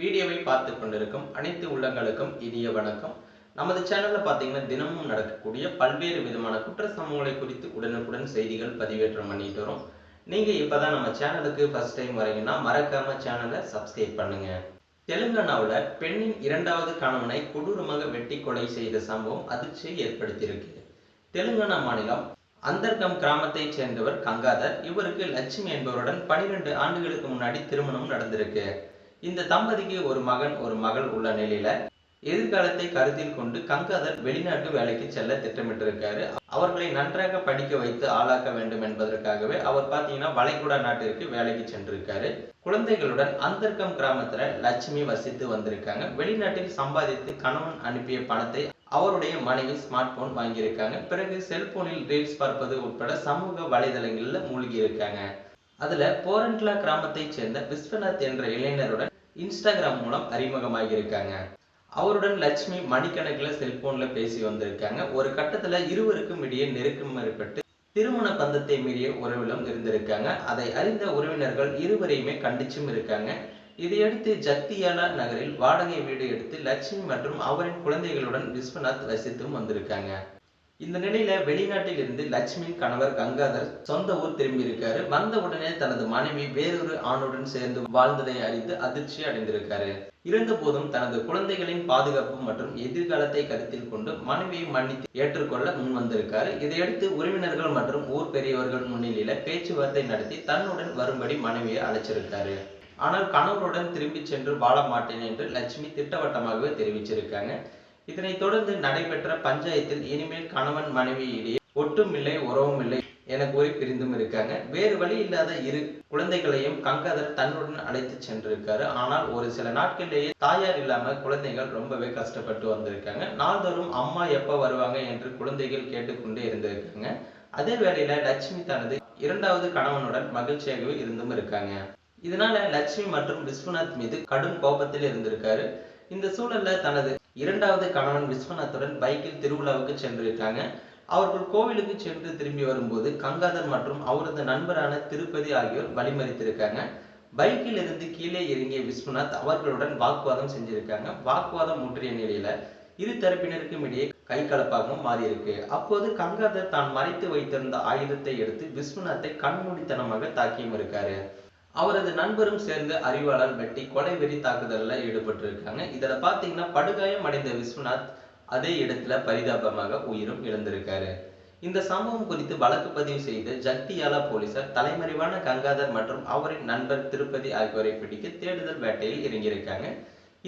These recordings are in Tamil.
வீடியோவை பார்த்து கொண்டிருக்கும் அனைத்து உள்ளங்களுக்கும் இனிய வணக்கம். நமது சேனல்ல பார்த்தீங்கன்னா தினமும் நடக்கக்கூடிய பல்வேறு விதமான குற்ற சம்பவங்களை குறித்து உடனுக்குடன் செய்திகள் பதிவேற்றம் பண்ணிட்டு வரோம். நீங்க இப்பதான் நம்ம சேனலுக்கு ஃபர்ஸ்ட் டைம் வரீங்கன்னா மறக்காம சேனலை சப்ஸ்கிரைப் பண்ணுங்க. தெலுங்கானாவில் பெண்ணின் இரண்டாவது கணவனை கொடூரமாக வெட்டி கொலை செய்த சம்பவம் அதிர்ச்சியை ஏற்படுத்தியிருக்கு. தெலுங்கானா மாநிலம் அந்தர்கம் கிராமத்தைச் சேர்ந்தவர் கங்காதர். இவருக்கு லட்சுமி என்பவருடன் பனிரெண்டு ஆண்டுகளுக்கு முன்னாடி திருமணம் நடந்திருக்கு. இந்த தம்பதிக்கு ஒரு மகன் ஒரு மகள் உள்ள நிலையில எதிர்காலத்தை கருத்தில் கொண்டு கங்காதர் வெளிநாட்டு வேலைக்கு செல்ல திட்டமிட்டிருக்காரு. அவர்களை நன்றாக படிக்க வைத்து ஆளாக்க வேண்டும் என்பதற்காகவே அவர் பார்த்தீங்கன்னா வளைகுடா நாட்டிற்கு வேலைக்கு சென்றிருக்காரு. குழந்தைகளுடன் அந்தர்கம் கிராமத்துல லட்சுமி வசித்து வந்திருக்காங்க. வெளிநாட்டில் சம்பாதித்து கணவன் அனுப்பிய பணத்தை அவருடைய மனைவி ஸ்மார்ட் போன் வாங்கியிருக்காங்க. பிறகு செல்போனில் ரீல்ஸ் பார்ப்பது உட்பட சமூக வலைதளங்களில் மூழ்கி இருக்காங்க அதுல போரண்ட்லா கிராமத்தைச் சேர்ந்த விஸ்வநாத் என்ற இளைஞருடன் இன்ஸ்டாகிராம் மூலம் அறிமுகமாகி இருக்காங்க அவருடன் லட்சுமி மணிக்கணக்கில் செல்போன்ல பேசி வந்திருக்காங்க. ஒரு கட்டத்துல இருவருக்கும் இடையே நெருக்கம் ஏற்பட்டு திருமண பந்தத்தை மீறிய உறவிலும் இருந்திருக்காங்க. அதை அறிந்த உறவினர்கள் இருவரையுமே கண்டிச்சும் இருக்காங்க. இதையடுத்து ஜக்தியாலா நகரில் வாடகை வீடு எடுத்து லட்சுமி மற்றும் அவரின் குழந்தைகளுடன் விஸ்வநாத் வசித்தும் வந்திருக்காங்க. இந்த நிலையில வெளிநாட்டில் இருந்து லட்சுமியின் கணவர் கங்காதர் சொந்த ஊர் திரும்பி இருக்காரு. வந்த உடனே தனது மனைவி வேறொரு ஆணுடன் சேர்ந்து வாழ்ந்ததை அறிந்து அதிர்ச்சி அடைந்திருக்காரு. இருந்த போதும் தனது குழந்தைகளின் பாதுகாப்பு மற்றும் எதிர்காலத்தை கருத்தில் கொண்டு மனைவியை மன்னித்து ஏற்றுக்கொள்ள முன் வந்திருக்காரு. இதையடுத்து உறவினர்கள் மற்றும் ஊர் பெரியவர்கள் முன்னிலையில பேச்சுவார்த்தை நடத்தி தன்னுடன் வரும்படி மனைவியை அழைச்சிருக்காரு. ஆனால் கணவருடன் திரும்பி சென்று வாழ மாட்டேன் என்று லட்சுமி திட்டவட்டமாகவே தெரிவிச்சிருக்காங்க. இதனைத் தொடர்ந்து நடைபெற்ற பஞ்சாயத்தில் இனிமேல் கணவன் மனைவி இடையே ஒட்டும் இல்லை உறவும் இல்லை என கூறி பிரிந்தும் இருக்காங்க. வேறு வழி இல்லாத இரு குழந்தைகளையும் கங்காதர் தன்னுடன் அழைத்து சென்றிருக்காரு. ஆனால் ஒரு சில நாட்களிலேயே தாயார் இல்லாம குழந்தைகள் ரொம்பவே கஷ்டப்பட்டு வந்திருக்காங்க. நாள்தோறும் அம்மா எப்ப வருவாங்க என்று குழந்தைகள் கேட்டுக்கொண்டே இருந்திருக்காங்க. அதே வேளையில லட்சுமி தனது இரண்டாவது கணவனுடன் மகிழ்ச்சியாகவே இருந்தும் இருக்காங்க. இதனால லட்சுமி மற்றும் விஸ்வநாத் மீது கடும் கோபத்தில் இருந்திருக்காரு. இந்த சூழல்ல தனது இரண்டாவது கணவன் விஸ்வநாத்துடன் பைக்கில் திருவிழாவுக்கு சென்றிருக்காங்க. அவர்கள் கோவிலுக்கு சென்று திரும்பி வரும்போது கங்காதர் மற்றும் அவரது நண்பரான திருப்பதி ஆகியோர் வழிமறித்திருக்காங்க. பைக்கில் இருந்து கீழே இறங்கிய விஸ்வநாத் அவர்களுடன் வாக்குவாதம் செஞ்சிருக்காங்க. வாக்குவாதம் முற்றிய நிலையில இரு தரப்பினருக்கும் இடையே கை கலப்பாகவும் மாறியிருக்கு. அப்போது கங்காதர் தான் மறைத்து வைத்திருந்த ஆயுதத்தை எடுத்து விஸ்வநாத்தை கண்மூடித்தனமாக தாக்கியும் இருக்காரு. அவரது நண்பரும் சேர்ந்து அறிவாளர் வெட்டி கொலை வெறி தாக்குதல்ல ஈடுபட்டிருக்காங்க. இதுல பாத்தீங்கன்னா படுகாயம் அடைந்த விஸ்வநாத் அதே இடத்துல பரிதாபமாக உயிரும் இழந்திருக்காரு. இந்த சம்பவம் குறித்து வழக்கு பதிவு செய்து ஜக்தியாலா போலீசார் தலைமறைவான கங்காதர் மற்றும் அவரின் நண்பர் திருப்பதி ஆகியோரை பிடிக்க தேடுதல் வேட்டையில் இறங்கியிருக்காங்க.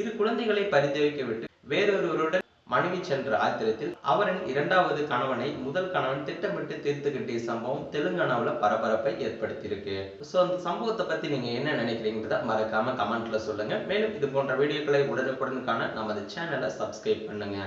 இரு குழந்தைகளை பரிந்துரைக்க விட்டு வேறொருவருடன் மனைவி சென்ற ஆத்திரத்தில் அவரின் இரண்டாவது கணவனை முதல் கணவன் திட்டமிட்டு தீர்த்து கட்டிய சம்பவம் தெலுங்கானாவுல பரபரப்பை ஏற்படுத்தியிருக்கு. ஸோ அந்த சம்பவத்தை பத்தி நீங்க என்ன நினைக்கிறீங்கிறத மறக்காம கமெண்ட்ல சொல்லுங்க. மேலும் இது போன்ற வீடியோக்களை உடனுக்குடன் காண நமது சேனலை சப்ஸ்கிரைப் பண்ணுங்க.